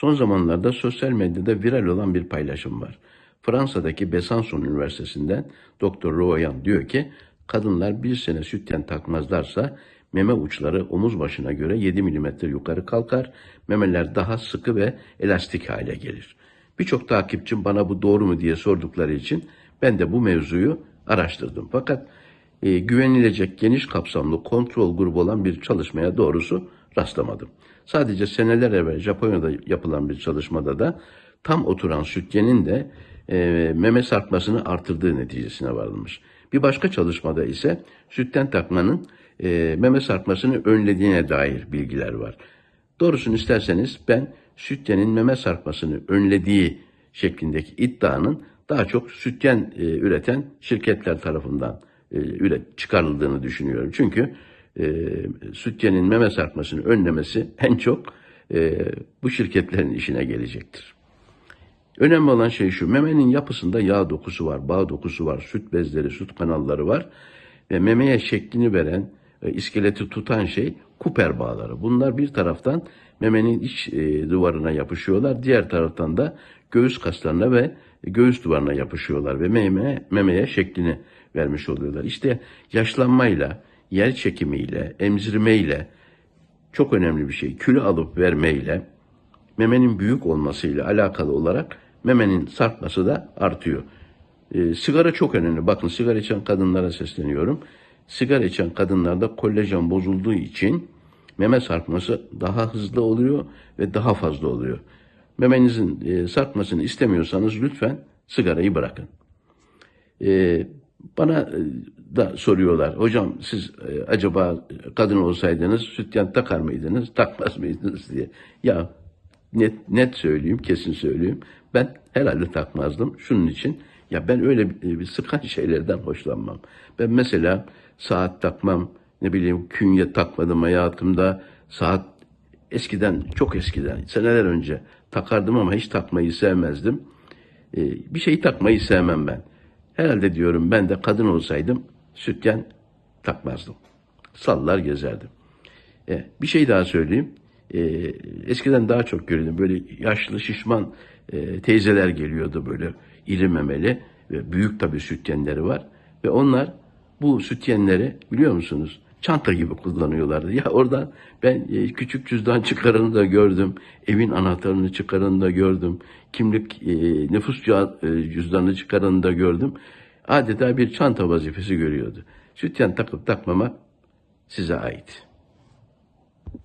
Son zamanlarda sosyal medyada viral olan bir paylaşım var. Fransa'daki Besançon Üniversitesi'nden Dr. Royan diyor ki kadınlar bir sene sütyen takmazlarsa meme uçları omuz başına göre 7 milimetre yukarı kalkar, memeler daha sıkı ve elastik hale gelir. Birçok takipçim bana bu doğru mu diye sordukları için ben de bu mevzuyu araştırdım. Fakat e, güvenilecek geniş kapsamlı kontrol grubu olan bir çalışmaya doğrusu rastlamadım. Sadece seneler evvel Japonya'da yapılan bir çalışmada da tam oturan sütyenin de e, meme sarkmasını artırdığı neticesine varılmış. Bir başka çalışmada ise sütten takmanın e, meme sarkmasını önlediğine dair bilgiler var. Doğrusunu isterseniz ben sütyenin meme sarkmasını önlediği şeklindeki iddianın daha çok sütyen e, üreten şirketler tarafından e, üret çıkarıldığını düşünüyorum. Çünkü e, sütyenin meme sarkmasını önlemesi en çok e, bu şirketlerin işine gelecektir. Önemli olan şey şu, memenin yapısında yağ dokusu var, bağ dokusu var, süt bezleri, süt kanalları var ve memeye şeklini veren, e, iskeleti tutan şey kuper bağları. Bunlar bir taraftan memenin iç e, duvarına yapışıyorlar, diğer taraftan da göğüs kaslarına ve göğüs duvarına yapışıyorlar ve meme, memeye şeklini vermiş oluyorlar. İşte yaşlanmayla, yer çekimiyle, emzirmeyle çok önemli bir şey, kilo alıp vermeyle, memenin büyük olmasıyla alakalı olarak memenin sarkması da artıyor. E, sigara çok önemli. Bakın sigara içen kadınlara sesleniyorum. Sigara içen kadınlarda kolajen bozulduğu için meme sarkması daha hızlı oluyor ve daha fazla oluyor. Memenizin e, sarkmasını istemiyorsanız lütfen sigarayı bırakın. E, bana e, da soruyorlar. Hocam siz e, acaba kadın olsaydınız sütyen takar mıydınız, takmaz mıydınız diye. Ya net net söyleyeyim, kesin söyleyeyim. Ben herhalde takmazdım. Şunun için ya ben öyle bir, bir sıkan şeylerden hoşlanmam. Ben mesela saat takmam, ne bileyim künye takmadım hayatımda. Saat eskiden, çok eskiden, seneler önce takardım ama hiç takmayı sevmezdim. Bir şeyi takmayı sevmem ben. Herhalde diyorum ben de kadın olsaydım sütyen takmazdım. Sallar gezerdim. E, bir şey daha söyleyeyim. E, eskiden daha çok görüyordum. Böyle yaşlı şişman e, teyzeler geliyordu böyle iri memeli ve büyük tabii sütyenleri var. Ve onlar bu sütyenleri biliyor musunuz? Çanta gibi kullanıyorlardı. Ya oradan ben e, küçük cüzdan çıkarını da gördüm. Evin anahtarını çıkarını da gördüm. Kimlik, e, nüfus e, cüzdanını çıkarını da gördüm. Adeta bir çanta vazifesi görüyordu. Sütyen takıp takmamak size ait.